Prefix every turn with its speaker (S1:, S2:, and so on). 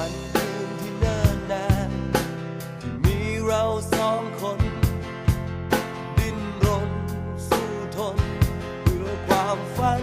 S1: วันคืนที่เนิ่นนานที่มีเราสองคน ดิ้นรนสู้ทนเพื่อความฝัน